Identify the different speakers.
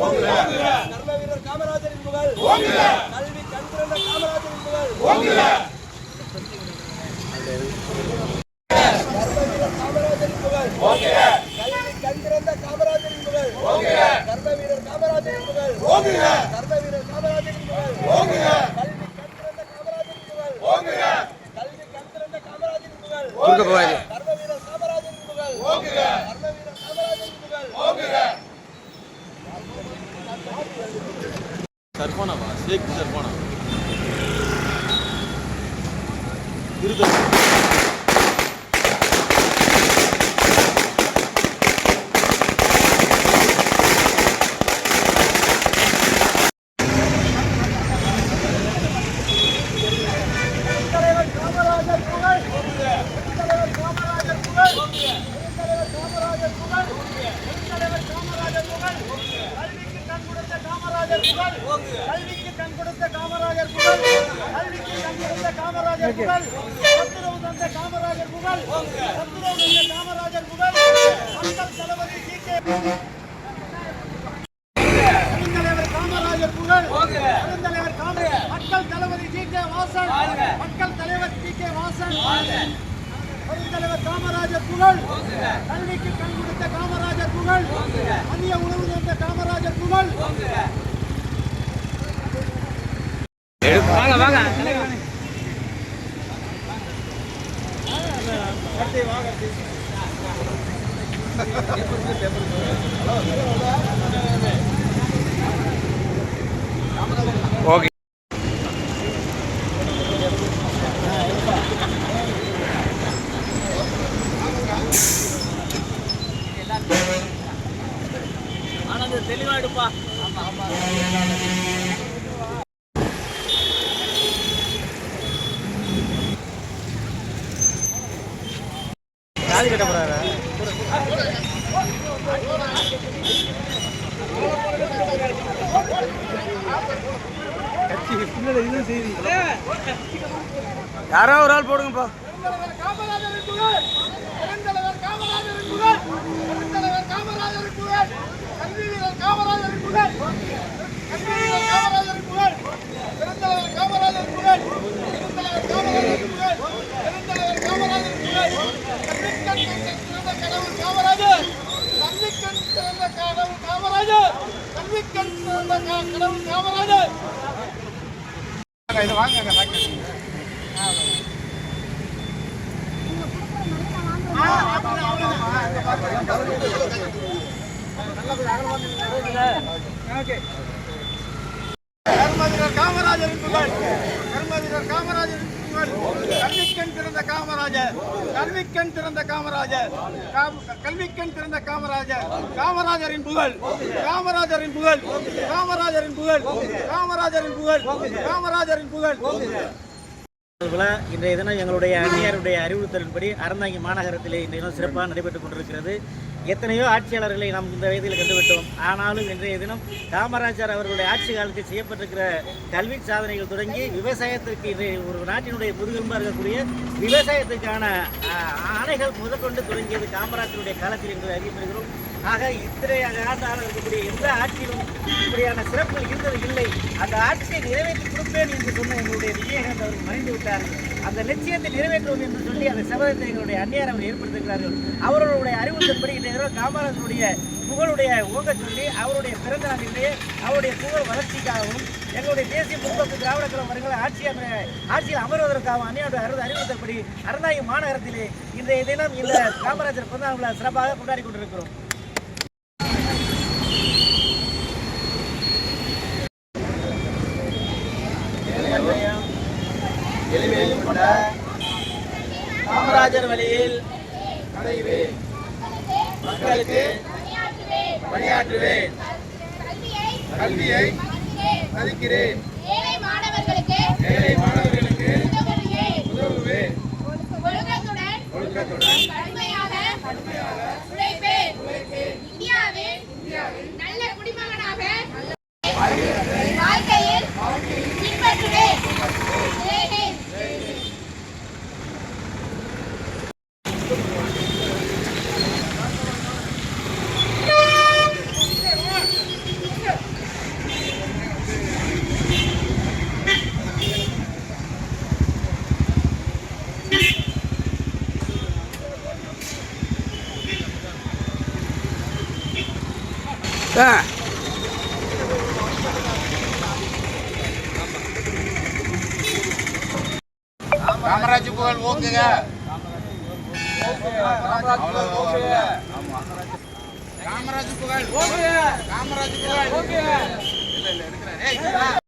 Speaker 1: கர்ம காமராஜரின் புகழ். கல்வி கண் திறந்த காமராஜரின் புகழ். கர்ம வீரர் காமராஜரின் கல்வி கண் திறந்த காமராஜரின் புகழ். கர்ம வீரர் காமராஜரின் புகழ். கர்ம வீரர் காமராஜரின் புகழ். கல்வி கண் திறந்த காமராஜரின் புகழ். கல்வி கண் திறந்த காமராஜரின் புகழ்.
Speaker 2: சர்பானாவா ஷேக் சர்பானா. விருது
Speaker 1: தலைவர் காமராஜர் புகழ் தலைவர் காமராஜர் புகழ் தலைவர் காமராஜர் புகழ் தலைவர் காமராஜர் புகழ் கல்விக்கு கண் கொடுத்த காமராஜர் புகழ் கல்விக்கு கண் கொடுத்த காமராஜர் புகழ் கல்விக்கு கண் காமராஜர் புகழ் சத்துரவு தந்த காமராஜர் புகழ் சத்துரவு தந்த காமராஜர் புகழ் மக்கள் தளபதி ஜி கே பெருந்தலைவர் காமராஜர் புகழ் பெருந்தலைவர் காமராஜர் மக்கள் தளபதி ஜி கே வாசன் மக்கள் தலைவர் ஜி கே வாசன் பெருந்தலைவர் காமராஜர் புகழ் கல்விக்கு கண் கொடுத்த காமராஜர் புகழ் மதிய உணவு தந்த காமராஜர் புகழ்
Speaker 2: ஓகே ஒரு ஆமா போடுங்கப்பா
Speaker 1: புகழ் பெருந்தலைவர் காமராஜரின் புகழ் பெருந்தலைவர் காமராஜரின் புகழ் கல்வி வீரர் காமராஜரின் புகழ் கல்வி வீரர் காமராஜரின் புகழ் பெருந்தலைவர் காமராஜரின் புகழ் பெருந்தலைவர் காமராஜரின் புகழ் பெருந்தலைவர் காமராஜரின் புகழ் கல்விக்கண் திறந்த கனவு காமராஜர். கல்விக்கண் திறந்த கனவு காமராஜர். கல்விக்கண் திறந்த கனவு காமராஜர். இதை வாங்க கர்மவீரர் காமராஜரின் திறந்த காமராஜர் கல்விக்கண் திறந்த காமராஜர் கல்விக்கண் திறந்த காமராஜர் காமராஜரின் புகழ் காமராஜரின் புகழ் காமராஜரின் புகழ் காமராஜரின் புகழ் காமராஜரின் புகழ்.
Speaker 3: விழா இன்றைய தினம் எங்களுடைய அந்நியாருடைய அறிவுறுத்தலின்படி அறந்தாங்கி மாநகரத்திலே இன்றைய தினம் சிறப்பாக நடைபெற்றுக் கொண்டிருக்கிறது. எத்தனையோ ஆட்சியாளர்களை நாம் இந்த வயதில் கண்டுவிட்டோம். ஆனாலும் இன்றைய தினம் காமராஜர் அவர்களுடைய ஆட்சி காலத்தில் செய்யப்பட்டிருக்கிற கல்வி சாதனைகள் தொடங்கி விவசாயத்திற்கு இன்றைய ஒரு நாட்டினுடைய முதுகெலும்பாக இருக்கக்கூடிய விவசாயத்துக்கான ஆணைகள் முதற்கொண்டு தொடங்கியது காமராஜருடைய காலத்தில் என்று அறியப்படுகிறோம் ஆக இத்தனை ஆண்டாக இருக்கக்கூடிய எந்த ஆட்சியிலும் இப்படியான சிறப்புகள் இருந்தது இல்லை. அந்த ஆட்சியை நிறைவேற்றி கொடுப்பேன் என்று சொன்ன எங்களுடைய விஜயகாந்த் அவர்கள் மறைந்து விட்டார். அந்த லட்சியத்தை நிறைவேற்றுவோம் என்று சொல்லி அந்த சபதத்தை எங்களுடைய அந்நியார் அவர் ஏற்படுத்துகிறார்கள். அவர்களுடைய அறிவுறுத்தப்படி இன்றைய காமராஜருடைய புகழுடைய ஓங்க சொல்லி அவருடைய பிறந்த நாளிலே அவருடைய புகழ் வளர்ச்சிக்காகவும் எங்களுடைய தேசிய முற்போக்கு திராவிட கழகம் வருகிற ஆட்சி அந்த ஆட்சியில் அமர்வதற்காகவும் அந்நியோட அறுபது அறிவுறுத்தப்படி அறநாயகி மாநகரத்திலே இன்றைய தினம் இந்த காமராஜர் பிறந்த விழா சிறப்பாக கொண்டாடி கொண்டிருக்கிறோம்.
Speaker 1: எளிமையும் கொண்ட
Speaker 3: காமராஜர் வழியில்
Speaker 1: மக்களுக்கு பணியாற்றுவேன்.
Speaker 4: கல்வியை மதிக்கிறேன். ஏழை மாணவர்களுக்கு.
Speaker 1: உதவுவேன்.
Speaker 4: ஒழுக்கத்துடன்
Speaker 1: ஒழுக்கத்துடன்
Speaker 4: கடுமையாக உழைப்பேன். இந்தியாவில்
Speaker 2: ஆ.
Speaker 1: காமராஜ் புகழ் ஓங்குங்க காமராஜ் புகழ் காமராஜ் புகழ்